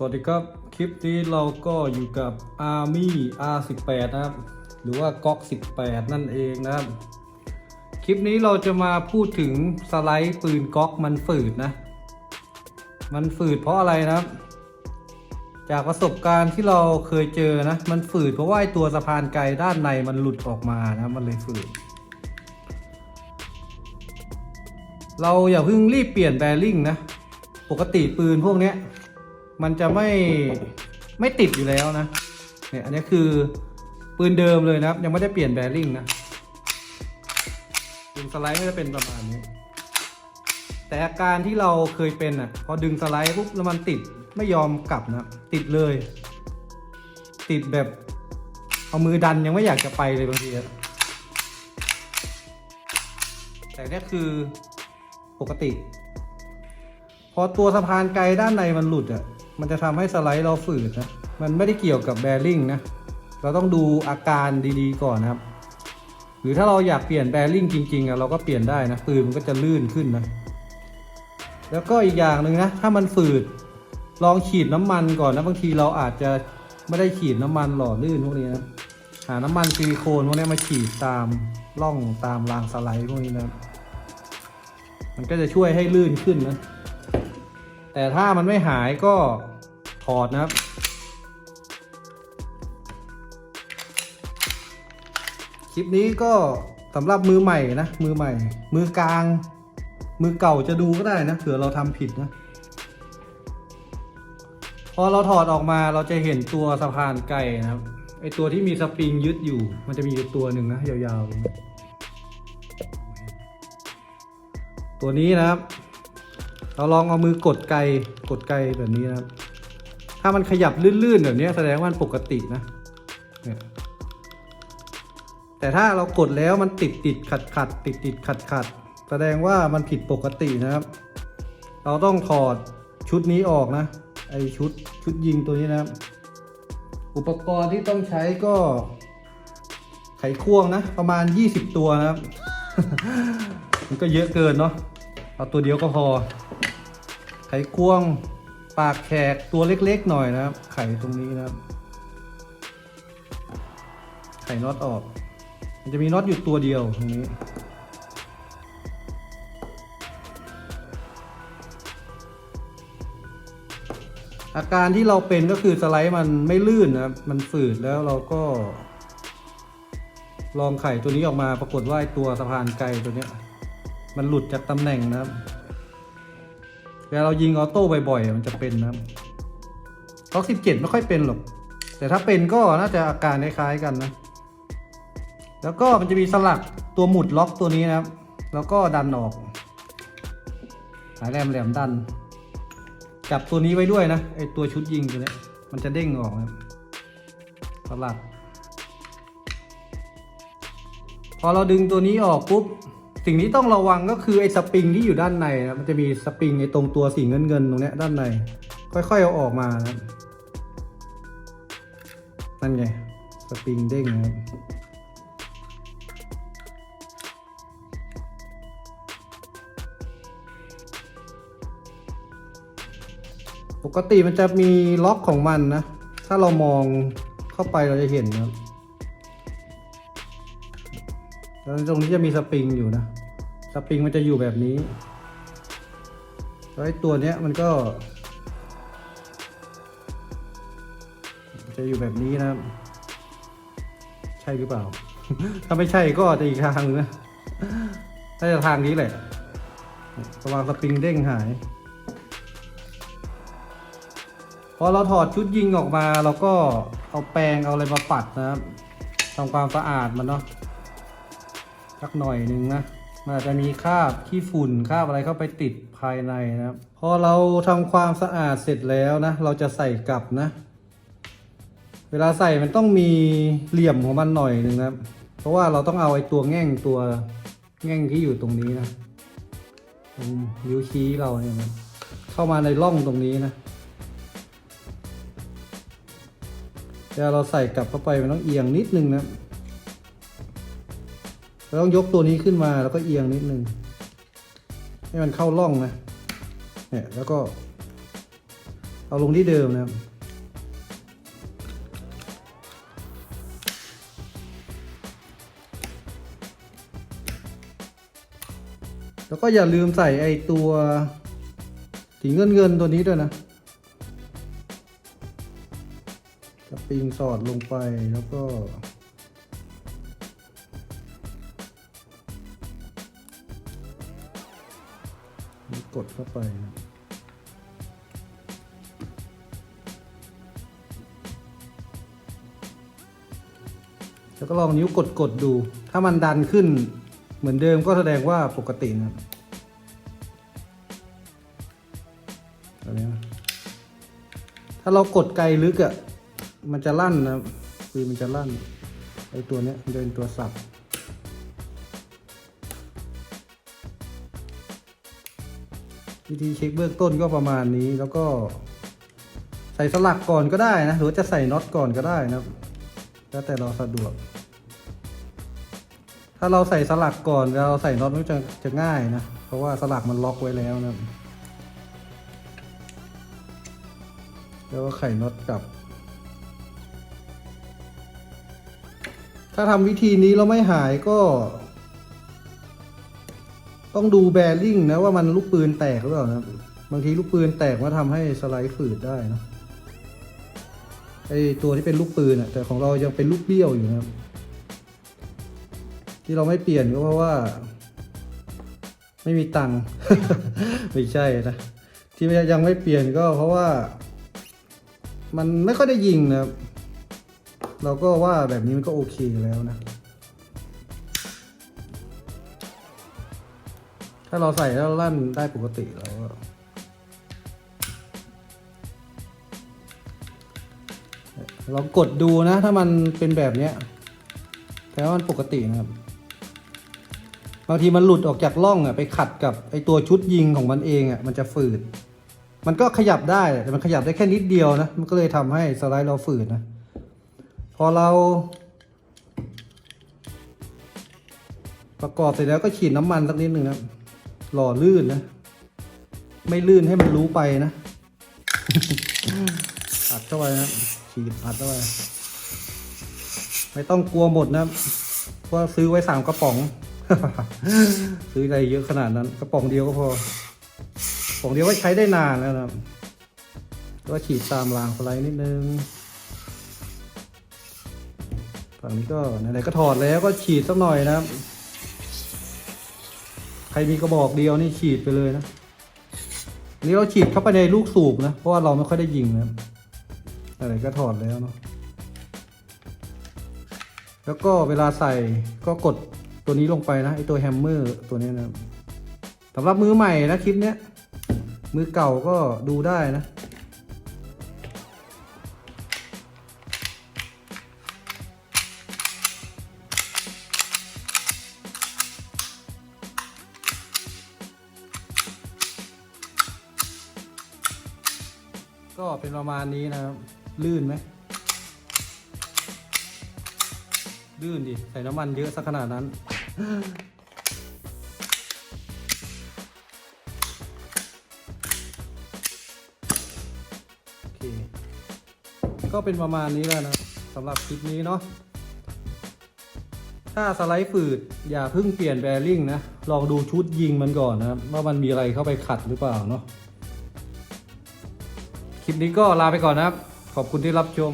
สวัสดีครับ คลิปนี้เราก็อยู่กับ Army R18 นะครับ หรือว่าก๊อก 18 นั่นเองนะครับ คลิปนี้เราจะมาพูดถึงสไลด์ปืนก๊อกมันฝืดนะ มันฝืดเพราะอะไรนะครับ จากประสบการณ์ที่เราเคยเจอนะ มันฝืดเพราะว่าไอตัวสะพานไกลด้านในมันหลุดออกมานะ มันเลยฝืด เราอย่าเพิ่งรีบเปลี่ยนแบริ่งนะ ปกติปืนพวกเนี้ย มันจะไม่ไม่ติดอยู่แล้วนะเนี่ยอันนี้คือปืนเดิมเลยนะครับ ยังไม่ได้เปลี่ยนแบริ่งนะดึงสไลด์ก็จะเป็นประมาณนี้ แต่อาการที่เราเคยเป็นอะ พอดึงสไลด์ปุ๊บแล้วมันติดไม่ยอมกลับนะติดเลย ติดแบบเอามือดันยังไม่อยากจะไปเลยบางทีอะแต่นี่คือปกติ พอตัวสะพานไกลด้านในมันหลุดอะ มันจะทำให้สไลด์เราฝืดนะ มันไม่ได้เกี่ยวกับแบริ่งนะ เราต้องดูอาการดีๆก่อนนะครับ หรือถ้าเราอยากเปลี่ยนแบริ่งจริงๆอะเราก็เปลี่ยนได้นะ ปืนมันก็จะลื่นขึ้นนะ แล้วก็อีกอย่างหนึ่งนะ ถ้ามันฝืด ลองฉีดน้ำมันก่อนนะ บางทีเราอาจจะไม่ได้ฉีดน้ำมันหล่อลื่นพวกนี้นะหาน้ำมันซิลิโคนพวกนี้มาฉีดตามร่องตามรางสไลด์พวกนี้นะ มันก็จะช่วยให้ลื่นขึ้นนะ แต่ถ้ามันไม่หายก็ ถอดนะครับ คลิปนี้ก็สำหรับมือใหม่นะ มือใหม่ มือกลาง มือเก่าจะดูก็ได้นะเผื่อเราทำผิดนะ พอเราถอดออกมาเราจะเห็นตัวสะพานไก่นะครับไอตัวที่มีสปริงยึดอยู่ มันจะมีอยู่ตัวหนึ่งนะยาวๆ ตัวนี้นะครับ เราลองเอามือกดไกลกดไกลแบบนี้นะครับามันขยับลื่นๆแบบนี้แสดงว่ามันปกตินะ แต่ถ้าเรากดแล้วมันติดติดขัดขัดติดติดขัดขัดแสดงว่ามันผิดปกตินะครับ เราต้องถอดชุดนี้ออกนะ ไอชุดชุดยิงตัวนี้นะครับ อุปกรณ์ที่ต้องใช้ก็ไขควงนะ ประมาณ 20 ตัวนะครับ มันก็เยอะเกินเนาะเอาตัวเดียวก็พอ ไขควง ปากแขกตัวเล็กๆหน่อยนะครับ ไข่ตรงนี้นะครับ ไข่น็อตออก มันจะมีน็อตอยู่ตัวเดียวตรงนี้ อาการที่เราเป็นก็คือสไลด์มันไม่ลื่นนะครับ มันฝืดแล้วเราก็ ลองไข่ตัวนี้ออกมาปรากฏว่าตัวสะพานไกลตัวนี้ มันหลุดจากตำแหน่งนะครับ เวลาเรายิงออโต้บ่อยๆ มันจะเป็นนะครับล็อกสิบเจ็ดไม่ค่อยเป็นหรอก แต่ถ้าเป็นก็น่าจะอาการคล้ายๆกันนะ แล้วก็มันจะมีสลักตัวหมุดล็อกตัวนี้นะครับ แล้วก็ดันออกหายแหลมแหลมๆดัน จับตัวนี้ไว้ด้วยนะไอตัวชุดยิงตัวนี้มันจะเด้งออกนะครับสลักพอเราดึงตัวนี้ออกปุ๊บ สิ่งที่ต้องระวังก็คือไอ้สปริงที่อยู่ด้านในนะมันจะมีสปริงในตรงตัวสีเงินเงินๆตรงเนี้ยด้านใน ค่อยๆเอาออกมานะนั่นไงสปริงเด้งนะปกติมันจะมีล็อกของมันนะ ถ้าเรามองเข้าไปเราจะเห็นนะครับแล้วตรงนี้จะมีสปริงอยู่นะ สปริงมันจะอยู่แบบนี้แล้วไอ้ตัวเนี้ยมันก็ จะอยู่แบบนี้นะครับ ใช่หรือเปล่า ถ้าไม่ใช่ก็จะอีกทางนึงนะถ้าจะทางนี้แหละระวังสปริงเด้งหาย พอเราถอดชุดยิงออกมาเราก็เอาแปรงเอาอะไรมาปัดนะครับทำความสะอาดมันเนาะสักหน่อยหนึ่งนะ มันอาจจะมีคราบขี้ฝุ่นคราบอะไรเข้าไปติดภายในนะครับ พอเราทำความสะอาดเสร็จแล้วนะ เราจะใส่กลับนะ เวลาใส่มันต้องมีเหลี่ยมของมันหน่อยหนึ่งนะครับ เพราะว่าเราต้องเอาไอ้ตัวแง่งตัวแง่งที่อยู่ตรงนี้นะตรงนิ้วชี้เราเนี่ยนะเข้ามาในร่องตรงนี้นะเวลาเราใส่กลับเข้าไปมันต้องเอียงนิดนึงนะ เราต้องยกตัวนี้ขึ้นมาแล้วก็เอียงนิดนึง ให้มันเข้าร่องนะเนี่ยแล้วก็ เอาลงที่เดิมนะครับแล้วก็อย่าลืมใส่ไอตัวสีเงินเงินตัวนี้ด้วยนะสปริงสอดลงไปแล้วก็ ดเข้าไปนะแล้วก็ลองนิ้วกดกดๆดู ถ้ามันดันขึ้นเหมือนเดิมก็แสดงว่าปกตินะครับแบบนี้ถ้าเรากดไกลลึกอะ่ะ มันจะลั่นนะ คือมันจะลั่นไอตัวเนี้ยมันจะเป็นตัวสับ วิธีเช็คเบื้องต้นก็ประมาณนี้แล้วก็ ใส่สลักก่อนก็ได้นะ หรือจะใส่น็อตก่อนก็ได้นะครับแล้วแต่เราสะดวก ถ้าเราใส่สลักก่อนแล้วเราใส่น็อตมันจะจะง่ายนะ เพราะว่าสลักมันล็อกไว้แล้วนะแล้วก็ไขน็อตกลับ ถ้าทำวิธีนี้เราไม่หายก็ ต้องดูแบริ่งนะว่ามันลูกปืนแตกหรือเปล่านะครับ บางทีลูกปืนแตกมาทำให้สไลด์ฝืดได้นะไอตัวที่เป็นลูกปืนอะแต่ของเรายังเป็นลูกเบี้ยวอยู่นะครับ ที่เราไม่เปลี่ยนก็เพราะว่า ไม่มีตังค์ไม่ใช่นะที่ยังไม่เปลี่ยนก็เพราะว่า มันไม่ค่อยได้ยิงนะครับเราก็ว่าแบบนี้มันก็โอเคแล้วนะ ถ้าเราใส่แล้วลั่นได้ปกติเราก็ลองกดดูนะ ถ้ามันเป็นแบบเนี้ยแต่ว่ามันปกตินะครับบางทีมันหลุดออกจากร่องอะไปขัดกับไอตัวชุดยิงของมันเองอะมันจะฝืด มันก็ขยับได้แต่มันขยับได้แค่นิดเดียวนะ มันก็เลยทำให้สไลด์เราฝืดนะ พอเราประกอบเสร็จแล้วก็ฉีดน้ำมันสักนิดหนึ่งนะ หล่อลื่นนะ ไม่ลื่นให้มันรู้ไปนะอัดเข้าไปนะฉีดอัดเข้าไปไม่ต้องกลัวหมดนะเพราะซื้อไว้สามกระป๋อง ซื้ออะไรเยอะขนาดนั้น กระป๋องเดียวก็พอกระป๋องเดียวก็ใช้ได้นานแล้วนะครับก็ฉีดตามรางสไลด์นิดนึงฝั่งนี้ก็ไหนๆก็ถอดแล้วก็ฉีดสักหน่อยนะครับใค รมีกระบอกเดียวนี่ฉีดไปเลยนะนี่เราฉีดเข้าไปในลูกสูบนะ เพราะว่าเราไม่ค่อยได้ยิงนะอะไรก็ถอดแล้วเนาะแล้วก็เวลาใส่ก็กดตัวนี้ลงไปนะไอตัวแฮมเมอร์ตัวนี้นะสำหรับมือใหม่นะคลิปเนี้ยมือเก่าก็ดูได้นะ เป็นประมาณนี้นะครับ ลื่นไหมลื่นดิ ใส่น้ำมันเยอะสักขนาดนั้น โอเค ก็เป็นประมาณนี้แล้วนะสำหรับคลิปนี้เนาะ ถ้าสไลด์ฝืด อย่าเพิ่งเปลี่ยนแบริ่งนะ ลองดูชุดยิงมันก่อนนะว่ามันมีอะไรเข้าไปขัดหรือเปล่าเนาะ ลิปนี้ก็ลาไปก่อนนะครับ ขอบคุณที่รับชม